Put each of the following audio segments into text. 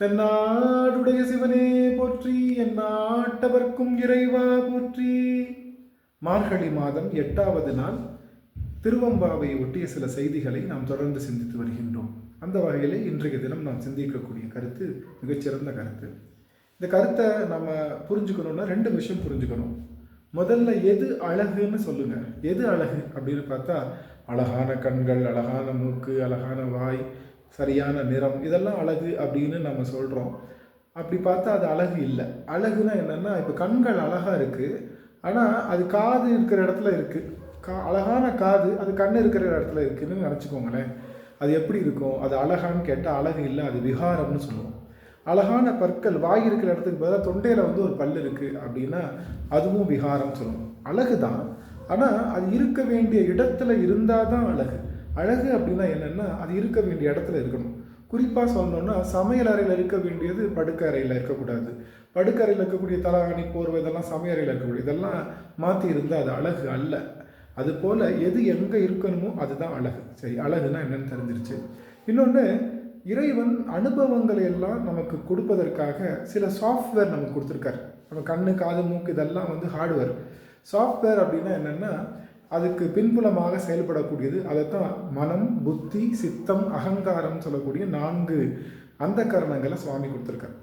தென்னாடுடைய சிவனே போற்றி என் நாட்டவர்க்கும் இறைவா போற்றி. மார்கழி மாதம் எட்டாவது நாள் திருவம்பாவை ஒட்டிய சில செய்திகளை நாம் தொடர்ந்து சிந்தித்து வருகின்றோம். அந்த வகையில் இன்றைய தினம் நாம் சிந்திக்கக்கூடிய கருத்து மிகச்சிறந்த கருத்து. இந்த கருத்தை நம்ம புரிஞ்சுக்கணும்னா ரெண்டு விஷயம் புரிஞ்சுக்கணும். முதல்ல எது அழகுன்னு சொல்லுங்க. எது அழகு அப்படின்னு பார்த்தா அழகான கண்கள் அழகான மூக்கு அழகான வாய் சரியான நிறம் இதெல்லாம் அழகு அப்படின்னு நம்ம சொல்கிறோம் அப்படி பார்த்தா அது அழகு இல்லை. அழகுனா என்னென்னா இப்போ கண்கள் அழகாக இருக்குது ஆனால் அது காது இருக்கிற இடத்துல இருக்குது கா அழகான காது அது கண் இருக்கிற இடத்துல இருக்குதுன்னு நினச்சிக்கோங்களேன். அது எப்படி இருக்கும்? அது அழகான்னு கேட்டால் அழகு இல்லை அது விகாரம்னு சொல்லுவோம். அழகான பற்கள் வாய் இருக்கிற இடத்துக்கு பதிலாக தொண்டையில் வந்து ஒரு பல் இருக்குது அப்படின்னா அதுவும் விகாரம் சொல்லுவோம். அழகு தான் ஆனால் அது இருக்க வேண்டிய இடத்துல இருந்தால் தான் அழகு. அழகு அப்படின்னா என்னென்னா அது இருக்க வேண்டிய இடத்துல இருக்கணும். குறிப்பாக சொல்லணும்னா சமையல் அறையில் இருக்க வேண்டியது படுக்க அறையில் இருக்கக்கூடாது. படுக்க அறையில் இருக்கக்கூடிய தலகாணி போர்வை இதெல்லாம் சமையல் அறையில் இருக்கக்கூடிய இதெல்லாம் மாற்றி இருந்தால் அது அழகு அல்ல. அது போல் எது எங்கே இருக்கணுமோ அதுதான் அழகு. சரி அழகுனா என்னென்னு தெரிஞ்சிருச்சு. இன்னொன்று இறைவன் அனுபவங்களை எல்லாம் நமக்கு கொடுப்பதற்காக சில சாஃப்ட்வேர் நமக்கு கொடுத்துருக்காரு. நம்ம கண்ணு காது மூக்கு இதெல்லாம் வந்து ஹார்ட்வேர் சாஃப்ட்வேர் அப்படின்னா என்னென்னா அதுக்கு பின்புலமாக செயல்படக்கூடியது. அதைத்தான் மனம் புத்தி சித்தம் அகங்காரம் சொல்லக்கூடிய நான்கு அந்த கரணங்களை சுவாமி கொடுத்துருக்காரு.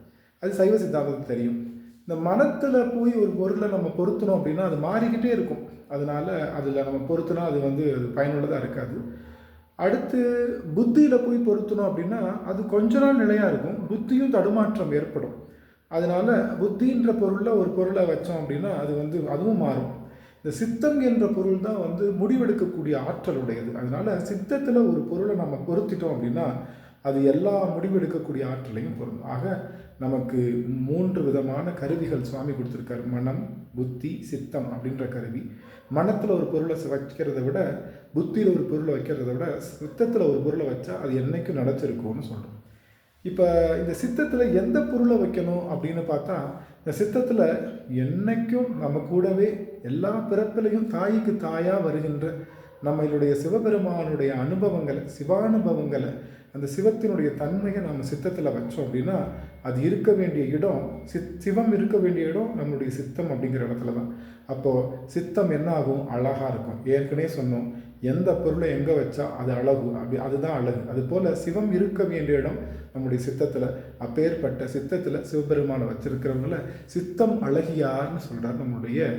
அது சைவ சித்தாந்தத்துக்கு தெரியும். இந்த மனத்தில் போய் ஒரு பொருளை நம்ம பொருத்தணும் அப்படின்னா அது மாறிக்கிட்டே இருக்கும். அதனால் அதில் நம்ம பொருத்தினா அது வந்து அது பயனுள்ளதாக இருக்காது. அடுத்து புத்தியில் போய் பொருத்தணும் அப்படின்னா அது கொஞ்ச நாள் நிலையாக இருக்கும். புத்தியும் தடுமாற்றம் ஏற்படும். அதனால் புத்தின்ற பொருளில் ஒரு பொருளை வச்சோம் அப்படின்னா அது வந்து அதுவும் மாறும். இந்த சித்தம் என்ற பொருள் தான் வந்து முடிவெடுக்கக்கூடிய ஆற்றல் உடையது அதனால் சித்தத்தில் ஒரு பொருளை நம்ம பொருத்திட்டோம் அப்படின்னா அது எல்லா முடிவெடுக்கக்கூடிய ஆற்றலையும் பொருந்தும். ஆக நமக்கு மூன்று விதமான கருவிகள் சுவாமி கொடுத்துருக்காரு. மனம் புத்தி சித்தம் அப்படின்ற கருவி. மனத்தில் ஒரு பொருளை வைக்கிறத விட புத்தியில் ஒரு பொருளை வைக்கிறத விட சித்தத்தில் ஒரு பொருளை வச்சா அது என்றைக்கும் நடச்சிருக்கும்னு சொல்கிறோம் இப்போ இந்த சித்தத்தில் எந்த பொருளை வைக்கணும் அப்படின்னு பார்த்தா இந்த சித்தத்தில் என்னைக்கும் நம்ம கூடவே எல்லா பிறப்பிலையும் தாய்க்கு தாயாக வருகின்ற நம்மளுடைய சிவபெருமானுடைய அனுபவங்களை சிவானுபவங்களை அந்த சிவத்தினுடைய தன்மையை நம்ம சித்தத்தில் வச்சோம் அப்படின்னா அது இருக்க வேண்டிய இடம் சித் சிவம் இருக்க வேண்டிய இடம் நம்மளுடைய சித்தம் அப்படிங்கிற இடத்துல தான். அப்போது சித்தம் என்ன ஆகும் அழகாக இருக்கும். ஏற்கனவே சொன்னோம் எந்த பொருளை எங்கே வச்சா அது அழகு. அப்படி அதுதான் அழகு. அது போல் சிவம் இருக்க வேண்டிய இடம் நம்முடைய சித்தத்தில் அப்பேற்பட்ட சித்தத்தில் சிவபெருமானை வச்சிருக்கிறவங்கள சித்தம் அழகியார்னு சொல்கிறார் நம்முடைய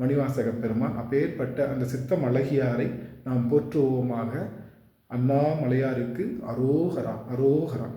மணிவாசக பெருமான். அப்பேற்பட்ட அந்த சித்தம் அழகியாரை நாம் போற்றுவோமாக அண்ணாமலையாருக்கு அரோகரா அரோகரா.